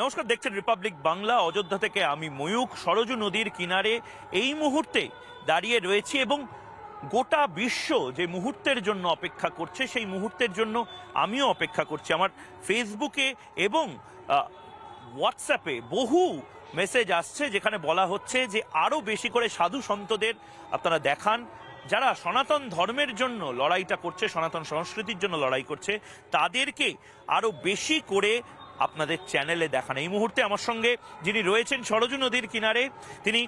নমস্কার, দেখছেন রিপাবলিক বাংলা। অযোধ্যা থেকে আমি ময়ূক সরজু নদীর কিনারে এই মুহূর্তে দাঁড়িয়ে রয়েছি এবং গোটা বিশ্ব যে মুহূর্তের জন্য অপেক্ষা করছে, সেই মুহূর্তের জন্য আমিও অপেক্ষা করছি। আমার ফেসবুকে এবং হোয়াটসঅ্যাপে বহু মেসেজ আসছে, যেখানে বলা হচ্ছে যে আরও বেশি করে সাধু সন্তদের আপনারা দেখান। যারা সনাতন ধর্মের জন্য লড়াইটা করছে, সনাতন সংস্কৃতির জন্য লড়াই করছে, তাদেরকে আরও বেশি করে আপনাদের চ্যানেলে দেখান। এই মুহূর্তে আমার সঙ্গে যিনি রয়েছেন সরজু নদীর কিনারে তিনি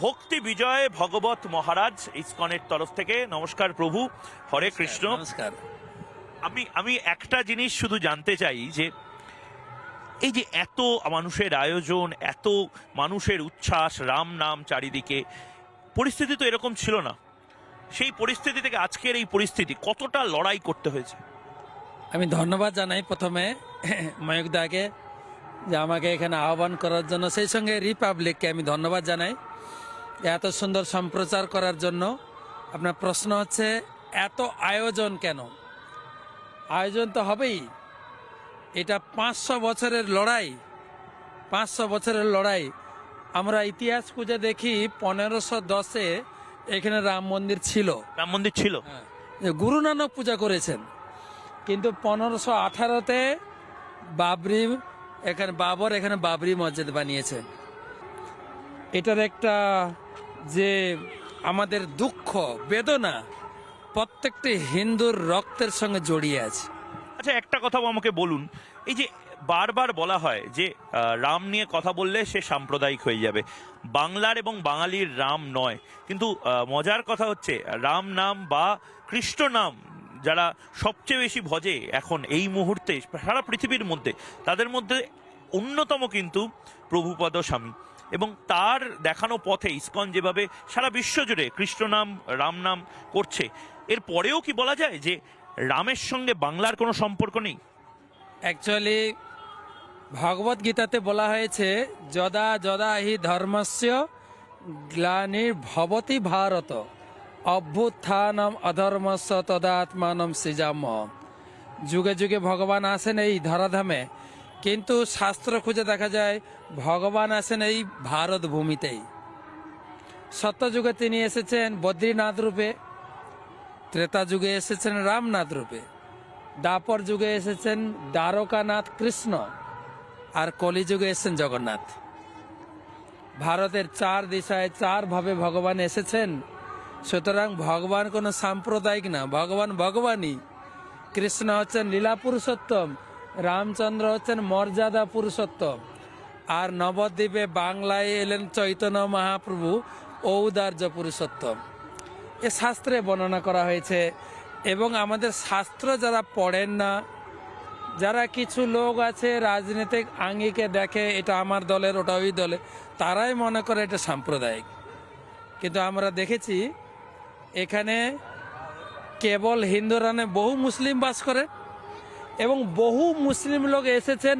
ভক্তি বিজয় ভগবত মহারাজ ইসকনের তরফ থেকে। নমস্কার প্রভু হরে কৃষ্ণ। নমস্কার। আমি আমি একটা জিনিস শুধু জানতে চাই যে এই যে এত মানুষের আয়োজন এত মানুষের উচ্ছ্বাস রাম নাম চারিদিকে পরিস্থিতি তো এরকম ছিল না। সেই পরিস্থিতি থেকে আজকের এই পরিস্থিতি কতটা লড়াই করতে হয়েছে? আমি ধন্যবাদ জানাই প্রথমে। ময়ূক দাকে যে আমাকে এখানে আহ্বান করার জন্য সেই সঙ্গে রিপাবলিককে আমি ধন্যবাদ জানাই এত সুন্দর সম্প্রচার করার জন্য। আপনার প্রশ্ন হচ্ছে এত আয়োজন কেন? আয়োজন তো হবেই। এটা পাঁচশো বছরের লড়াই পাঁচশো বছরের লড়াই। আমরা ইতিহাস খুঁজে দেখি পনেরোশো দশে এখানে রাম মন্দির ছিল। রাম মন্দির ছিল। যে গুরু নানক পূজা করেছেন। কিন্তু পনেরোশো আঠারোতে বাবরি, এখানে বাবর, এখানে বাবরি মসজিদ বানিয়েছেন এটার একটা যে আমাদের দুঃখ, বেদনা, প্রত্যেকটি হিন্দুর রক্তের সঙ্গে জড়িয়ে আছে। আচ্ছা একটা কথা আমাকে বলুন। এই যে বারবার বলা হয় যে রাম নিয়ে কথা বললে সে সাম্প্রদায়িক হয়ে যাবে। বাংলার এবং বাঙালির রাম নয়। কিন্তু মজার কথা হচ্ছে, রাম নাম বা কৃষ্ণ নাম যারা সবচেয়ে বেশি ভজে এখন এই মুহূর্তে, সারা পৃথিবীর মধ্যে, তাদের মধ্যে অন্যতম কিন্তু প্রভুপদ স্বামী। এবং তার দেখানো পথে ইসকন যেভাবে সারা বিশ্ব জুড়ে কৃষ্ণ নাম, রাম নাম করছে, এর পরেও কি বলা যায় যে রামের সঙ্গে বাংলার কোনো সম্পর্ক নেই? অ্যাকচুয়ালি ভগবত গীতাতে বলা হয়েছে, যদা যদা হি ধর্মস্য গ্লানির ভবতি ভারত। অভ্যুত্থানম অধর্মস্য তদাত্মানম সৃজাম যুগে যুগে ভগবান আসেন এই ধরাধামে, কিন্তু শাস্ত্র খুঁজে দেখা যায় ভগবান আসেন এই ভারত ভূমিতেই। সত্যযুগে তিনি এসেছেন বদ্রীনাথ রূপে, ত্রেতা যুগে এসেছেন রামনাথ রূপে, দাপর যুগে এসেছেন দ্বারকানাথ কৃষ্ণ, আর কলিযুগে এসেছেন জগন্নাথ। ভারতের চার দিশায় চার ভাবে ভগবান এসেছেন সুতরাং ভগবান কোনো সাম্প্রদায়িক না, ভগবান ভগবানই। কৃষ্ণ হচ্ছেন লীলা পুরুষোত্তম, রামচন্দ্র হচ্ছেন মর্যাদা পুরুষোত্তম। আর নবদ্বীপে বাংলায় এলেন চৈতন্য মহাপ্রভু, ঔদার্য পুরুষোত্তম। এ শাস্ত্রে বর্ণনা করা হয়েছে, এবং আমাদের শাস্ত্র যারা পড়েন না, যারা কিছু লোক আছে রাজনৈতিক আঙ্গিকে দেখে এটা আমার দলের ওটা ওই দলে তারাই মনে করে এটা সাম্প্রদায়িক। কিন্তু আমরা দেখেছি এখানে কেবল হিন্দুরা নয়, বহু মুসলিম বাস করে এবং বহু মুসলিম লোক এসেছেন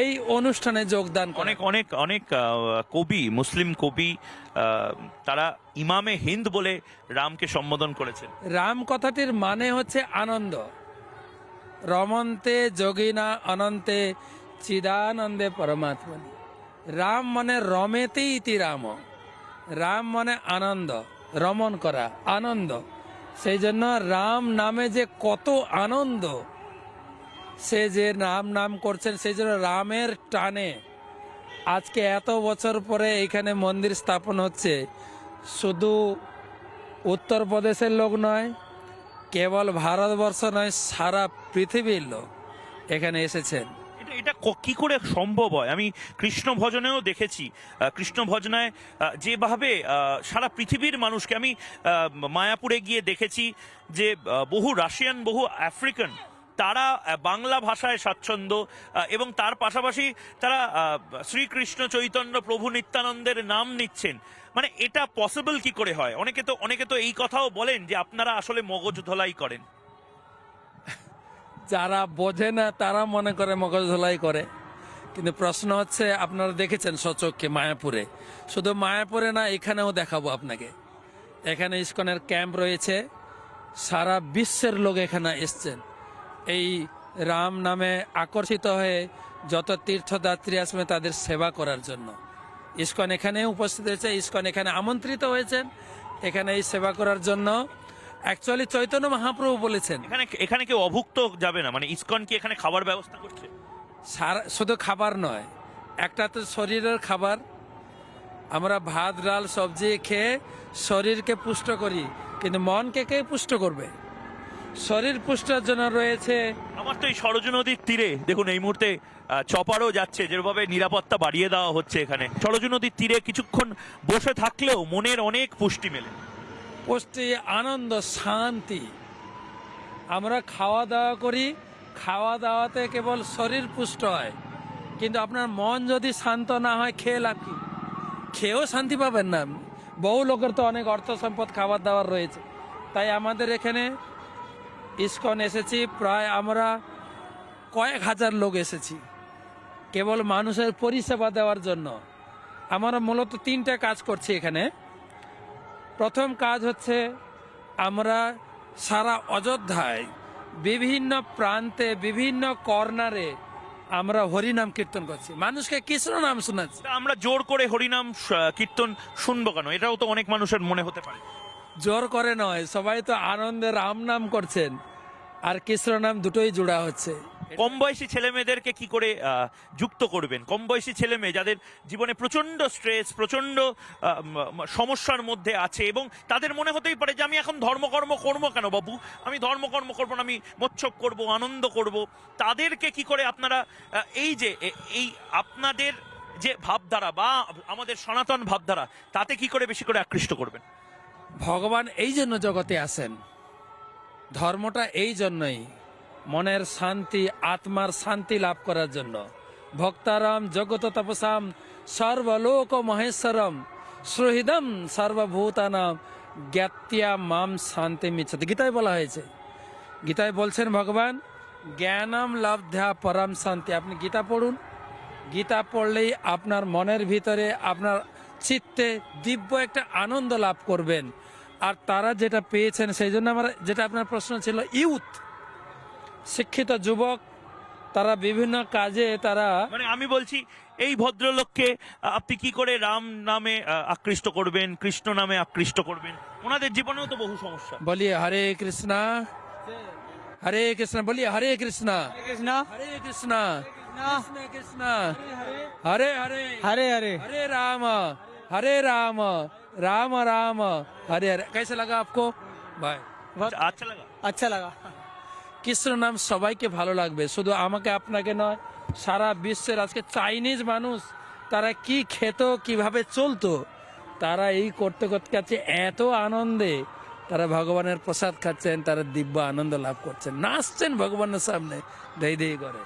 এই অনুষ্ঠানে যোগদান অনেক অনেক অনেক কবি মুসলিম কবি তারা ইমামে হিন্দ বলে রামকে সম্বোধন করেছেন। রাম কথাটির মানে হচ্ছে আনন্দ। রমন্তে যোগিনা অনন্তে চিদানন্দে পরমাত্মা রাম মানে রমেতে ইতি রাম। রাম মানে আনন্দ। রমন করা, আনন্দ। সেই জন্য রাম নামে যে কত আনন্দ, সে যে রাম নাম করছেন, সেই জন্য রামের টানে। আজকে এত বছর পরে এখানে মন্দির স্থাপন হচ্ছে। শুধু উত্তরপ্রদেশের লোক নয়, কেবল ভারতবর্ষ নয়, সারা পৃথিবীর লোক এখানে এসেছেন। এটা কি করে সম্ভব হয়? আমি কৃষ্ণ ভজনেও দেখেছি কৃষ্ণ ভজনায় যেভাবে সারা পৃথিবীর মানুষকে আমি মায়াপুরে গিয়ে দেখেছি যে বহু রাশিয়ান, বহু আফ্রিকান, তারা বাংলা ভাষায় স্বাচ্ছন্দ্য এবং তার পাশাপাশি তারা শ্রীকৃষ্ণ চৈতন্য প্রভু নিত্যানন্দের নাম নিচ্ছেন। মানে এটা পসিবল কি করে হয়? অনেকে তো অনেকে তো এই কথাও বলেন যে আপনারা আসলে মগজ ধলাই করেন। যারা বোঝে না, তারা মনে করে মগজ ধোলাই করে। কিন্তু প্রশ্ন হচ্ছে, আপনারা দেখেছেন সচককে মায়াপুরে? শুধু মায়াপুরে না, এখানেও দেখাবো আপনাকে। এখানে ইস্কনের ক্যাম্প রয়েছে। সারা বিশ্বের লোক এখানে এসছেন। এই রাম নামে আকর্ষিত হয়ে যত তীর্থযাত্রী আসবে তাদের সেবা করার জন্য। ইস্কন এখানে উপস্থিত হয়েছে। ইস্কন এখানে আমন্ত্রিত হয়েছেন। এখানে এই সেবা করার জন্য অ্যাকচুয়ালি চৈতন্য মহাপ্রভু বলেছেন এখানে এখানে কেউ অভুক্ত যাবে না। মানে ইসকন কি এখানে খাবার ব্যবস্থা করছে? সারা শুধু খাবার নয় একটা তো শরীরের খাবার। আমরা ভাত ডাল সবজি খেয়ে শরীরকে পুষ্ট করি কিন্তু মনকে কে পুষ্ট করবে? শরীর পুষ্টার জন্য রয়েছে আমার তো এই সরজ নদীর তীরে দেখুন এই মুহূর্তে চপারও যাচ্ছে যেভাবে নিরাপত্তা বাড়িয়ে দেওয়া হচ্ছে এখানে। সরজ নদীর তীরে কিছুক্ষণ বসে থাকলেও মনের অনেক পুষ্টি মেলে। পুষ্টি, আনন্দ, শান্তি। আমরা খাওয়া দাওয়া করি। খাওয়া দাওয়াতে কেবল শরীর পুষ্ট হয়। কিন্তু আপনার মন যদি শান্ত না হয়, খেয়ে লাভ কি? খেয়েও শান্তি পাবেন না। বহু লোকের তো অনেক অর্থ সম্পদ, খাবার দাবার রয়েছে। তাই আমাদের এখানে ইস্কন এসেছি। প্রায় আমরা কয়েক হাজার লোক এসেছি। কেবল মানুষের পরিষেবা দেওয়ার জন্য। আমরা মূলত তিনটা কাজ করছি এখানে। প্রথম কাজ হচ্ছে আমরা সারা অযোধ্যায় বিভিন্ন প্রান্তে বিভিন্ন কর্নারে আমরা হরিনাম কীর্তন করছি। মানুষকে কৃষ্ণ নাম শোনাচ্ছি। আমরা জোর করে হরিনাম কীর্তন শুনব কেন? এটাও তো অনেক মানুষের মনে হতে পারে। জোর করে নয় সবাই তো আনন্দে রাম নাম করছেন। আর কৃষ্ণ নাম দুটোই জোড়া হচ্ছে। কম বয়সী ছেলে মেয়েদেরকে কি করে যুক্ত করবেন? কম বয়সী ছেলে মেয়ে যাদের জীবনে প্রচণ্ড স্ট্রেস ম- সমস্যার মধ্যে আছে এবং তাদের মনে হতেই পারে যে আমি এখন ধর্মকর্ম করব কেন বাবু? আমি ধর্মকর্ম করব না আমি মোচ্ছক করব আনন্দ করব। তাদেরকে কি করে আপনারা এই যে এই আপনাদের যে ভাবধারা বা আমাদের সনাতন ভাবধারা তাতে কি করে বেশি করে আকৃষ্ট করবেন? ভগবান এই জন্য জগতে আসেন ধর্মটা এই জন্যই। মনের শান্তি, আত্মার শান্তি লাভ করার জন্য। ভক্তারাম জগত তপসাম সর্বলোক মহেশ্বরম সুহৃদম সর্বভূতানাম জ্ঞাতিয়া মাম শান্তি মিচ্ছতে। গীতায় বলা হয়েছে। গীতায় বলছেন ভগবান, জ্ঞানম লব্ধা পরম শান্তি। আপনি গীতা পড়ুন। গীতা পড়লেই আপনার মনের ভিতরে, আপনার চিত্তে দিব্য একটা আনন্দ লাভ করবেন। আর তারা যেটা পেয়েছেন, সেই জন্য আমার যেটা আপনার প্রশ্ন ছিল, ইউথ। শিক্ষিত যুবক তারা বিভিন্ন কাজে তারা মানে আমি বলছি এই ভদ্রলোককে আহ, আপনি কি করে রাম নামে আহ, আকৃষ্ট করবেন কৃষ্ণ নামে আকৃষ্ট করবেন ওনাদের জীবনেও তো বহু সমস্যা বলিয়ে হরে কৃষ্ণা হরে কৃষ্ণ বলিয়ে হরে কৃষ্ণা कृष्ण হরে কৃষ্ণা কৃষ্ণ কৃষ্ণ হরে হরে हरे हरे हरे राम हरे राम राम राम हरे हरे कैसे लगा आपको ভাই बहुत আচ্ছা লাগা अच्छा लगा কৃষ্ণ নাম সবাইকে ভালো লাগবে? শুধু আমাকে আপনাকে নয়, সারা বিশ্বের আজকে চাইনিজ মানুষ, তারা কি খেত, কীভাবে চলতো, তারা এই করতে করতে কাছে এত আনন্দে তারা ভগবানের প্রসাদ খাচ্ছেন, তারা দিব্য আনন্দ লাভ করছেন। নাচছেন ভগবানের সামনে, দেই দেই করে।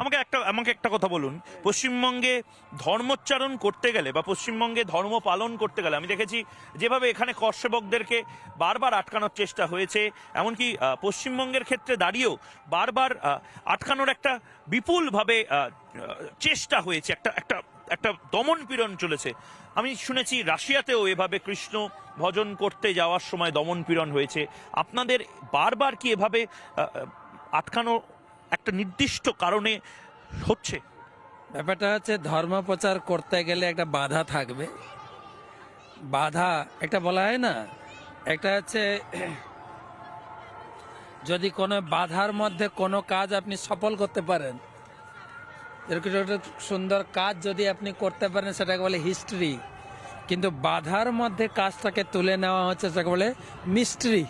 আমাকে একটা আমাকে একটা কথা বলুন। পশ্চিমবঙ্গে ধর্মোচ্চারণ করতে গেলে বা পশ্চিমবঙ্গে ধর্ম পালন করতে গেলে, আমি দেখেছি যেভাবে এখানে কর্ষবকদেরকে বারবার আটকানোর চেষ্টা হয়েছে, এমনকি পশ্চিমবঙ্গের ক্ষেত্রে দাঁড়িয়েও বারবার আটকানোর একটা বিপুলভাবে চেষ্টা হয়েছে, একটা একটা একটা দমন পীড়ন চলেছে। আমি শুনেছি রাশিয়াতেও এভাবে কৃষ্ণ ভজন করতে যাওয়ার সময় দমন পীড়ন হয়েছে। আপনাদের বারবার কি এভাবে আটকানো একটা নির্দিষ্ট কারণে হচ্ছে। ব্যাপারটা হচ্ছে ধর্ম প্রচার করতে গেলে একটা বাধা থাকবে। বাধা একটা বলা হয় না, একটা হচ্ছে যদি কোনো বাধার মধ্যে কোনো কাজ আপনি সফল করতে পারেন একটা সুন্দর কাজ যদি আপনি করতে পারেন সেটাকে বলে হিস্ট্রি কিন্তু বাধার মধ্যে কাজটাকে তুলে নেওয়া হচ্ছে সেটাকে বলে মিস্ট্রি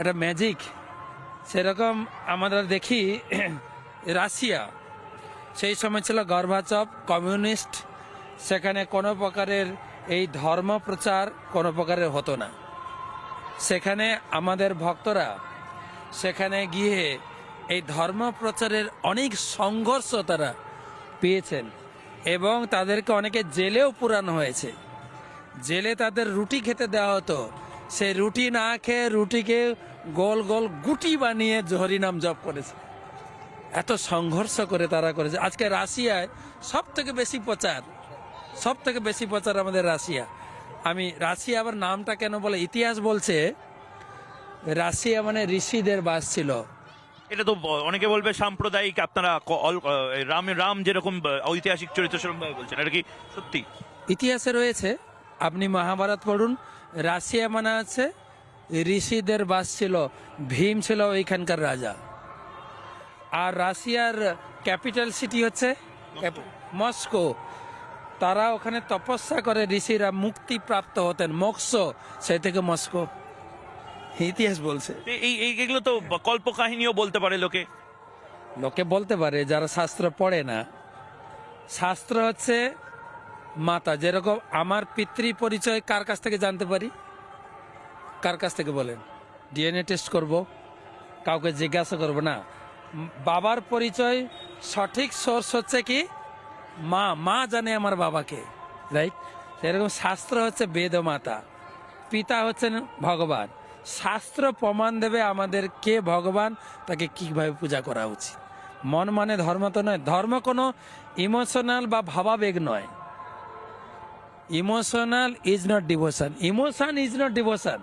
এটা ম্যাজিক সেরকম আমরা দেখি রাশিয়া। সেই সময় ছিল গর্ভাচপ, কমিউনিস্ট। সেখানে কোনো প্রকারের এই ধর্ম প্রচার কোনো প্রকারের হতো না। সেখানে আমাদের ভক্তরা সেখানে গিয়ে এই ধর্ম প্রচারের অনেক সংঘর্ষ তারা পেয়েছেন এবং তাদেরকে অনেকে জেলেও পুরানো হয়েছে। জেলে তাদের রুটি খেতে দেওয়া হতো। সেই রুটি না খেয়ে রুটিকে গোল গোল গুটি বানিয়ে হরিনাম জপ করেছে। এত সংঘর্ষ করে তারা করেছে। আজকে রাশিয়ায় সব থেকে বেশি প্রচার সব থেকে বেশি প্রচার আমাদের রাশিয়া। আমি রাশিয়া আবার নামটা কেন বলে ইতিহাস বলছে রাশিয়া মানে ঋষিদের বাস ছিল। এটা তো অনেকে বলবে সাম্প্রদায়িক আপনারা রাম রাম যেরকম ঐতিহাসিক চরিত্র সেরকম বলছেন। এটা কি সত্যি? ইতিহাসে রয়েছে আপনি মহাভারত পড়ুন রাশিয়া মানে আছে ঋষিদের বাস ছিল ভীম ছিল ওইখানকার রাজা। আর রাশিয়ার ক্যাপিটাল সিটি হচ্ছে মস্কো। তারা ওখানে তপস্যা করে ঋষিরা মুক্তি প্রাপ্ত হতেন। মোক্ষ সেই থেকে মস্কো। ইতিহাস বলছে। এই এই- এগুলো তো কল্প কাহিনীও বলতে পারে লোকে। লোকে বলতে পারে যারা শাস্ত্র পড়ে না। শাস্ত্র হচ্ছে মাতা। যেরকম আমার পিতৃ পরিচয় কার কাছ থেকে জানতে পারি? কার কাছ থেকে বলেন? ডিএনএ টেস্ট করব, কাউকে জিজ্ঞাসা করব না। বাবার পরিচয় সঠিক সোর্স হচ্ছে কি? মা মা জানে আমার বাবাকে, রাইট? সেরকম শাস্ত্র হচ্ছে বেদ মাতা, পিতা হচ্ছেন ভগবান। শাস্ত্র প্রমাণ দেবে আমাদের কে ভগবান, তাকে কীভাবে পূজা করা উচিত। মন মানে ধর্ম তো নয়, ধর্ম কোনো ইমোশনাল বা ভাবাবেগ নয়। Emotional is not devotion, emotion is not devotion.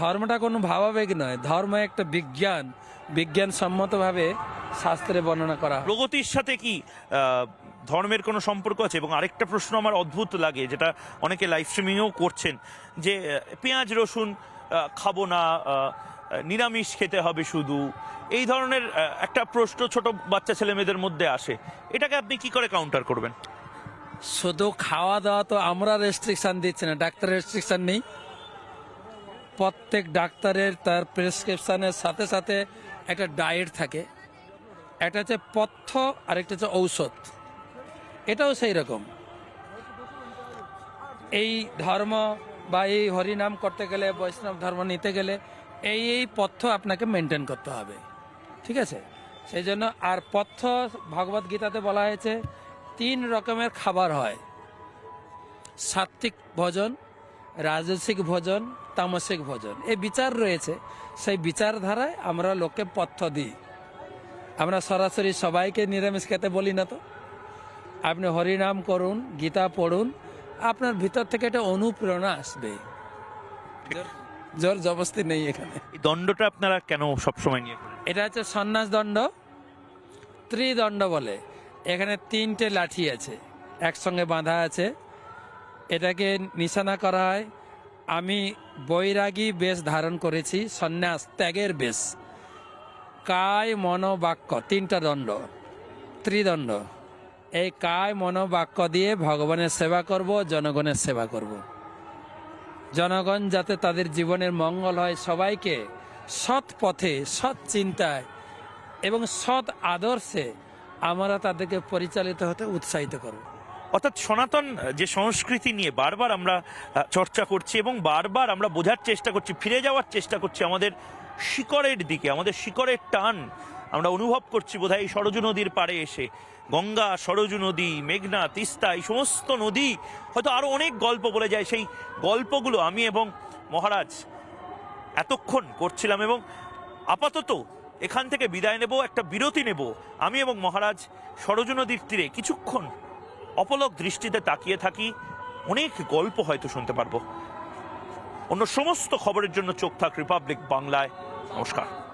ধর্মটা কোনো ভাবাবেগ নয়। ধর্ম একটা বিজ্ঞান। বিজ্ঞান সম্মতভাবে শাস্ত্রে বর্ণনা করা প্রগতির সাথে কি ধর্মের কোনো সম্পর্ক আছে? এবং আরেকটা প্রশ্ন আমার অদ্ভুত লাগে যেটা অনেকে লাইভ স্ট্রিমিংও করছেন যে পেঁয়াজ রসুন খাব না নিরামিষ খেতে হবে শুধু এই ধরনের একটা প্রশ্ন ছোট বাচ্চা ছেলে মেয়েদের মধ্যে আসে। এটাকে আপনি কি করে কাউন্টার করবেন? শুধু খাওয়া দাওয়া তো আমরা রেস্ট্রিকশন দিচ্ছি না ডাক্তার রেস্ট্রিকশন নেই। প্রত্যেক ডাক্তারের তার প্রেসক্রিপশানের সাথে সাথে একটা ডায়েট থাকে। একটা হচ্ছে পথ্য, আরেকটা হচ্ছে ঔষধ। এটাও সেই রকম। এই ধর্ম বা এই হরিনাম করতে গেলে, বৈষ্ণব ধর্ম নিতে গেলে, এই এই পথ্য আপনাকে মেনটেন করতে হবে। ঠিক আছে? সেই জন্য আর পথ্য ভগবত গীতাতে বলা হয়েছে, তিন রকমের খাবার হয়। সাত্বিক ভোজন রাজসিক ভোজন তামসিক ভোজন। এই বিচার রয়েছে। সেই বিচারধারায় আমরা লোককে পথ্য দিই। আমরা সরাসরি সবাইকে নিরামিষ খেতে বলি না তো। আপনি হরিনাম করুন গীতা পড়ুন আপনার ভিতর থেকে একটা অনুপ্রেরণা আসবে। জোর- জবস্তি নেই এখানে। এই দণ্ডটা আপনারা কেন সবসময় নিয়ে এটা হচ্ছে সন্ন্যাস দণ্ড ত্রিদণ্ড বলে। এখানে তিনটে লাঠি আছে একসঙ্গে বাঁধা আছে। এটাকে নিশানা করা হয়। আমি বৈরাগী বেশ ধারণ করেছি, সন্ন্যাস ত্যাগের বেশ। কায় মনোবাক্য, তিনটা দণ্ড, ত্রিদণ্ড। এই কায় মনোবাক্য দিয়ে ভগবানের সেবা করব, জনগণের সেবা করব। জনগণ যাতে তাদের জীবনের মঙ্গল হয়, সবাইকে সৎ পথে, সৎ চিন্তায় এবং সৎ আদর্শে আমরা তাদেরকে পরিচালিত হতে উৎসাহিত করব। অর্থাৎ সনাতন যে সংস্কৃতি নিয়ে বারবার আমরা চর্চা করছি এবং বারবার আমরা বোঝার চেষ্টা করছি, ফিরে যাওয়ার চেষ্টা করছি আমাদের শিকড়ের দিকে, আমাদের শিকড়ের টান আমরা অনুভব করছি বোধহয় এই সরজু নদীর পাড়ে এসে। গঙ্গা, সরজু নদী, মেঘনা, তিস্তা, এই সমস্ত নদী হয়তো আরও অনেক গল্প বলে যায়। সেই গল্পগুলো আমি এবং মহারাজ এতক্ষণ করছিলাম এবং আপাতত এখান থেকে বিদায় নেব, একটা বিরতি নেব। আমি এবং মহারাজ সরজু নদীর তীরে কিছুক্ষণ অপলক দৃষ্টিতে তাকিয়ে থাকি, অনেক গল্প হয়তো শুনতে পারব। অন্য সমস্ত খবরের জন্য চোখ থাক রিপাবলিক বাংলায়। নমস্কার।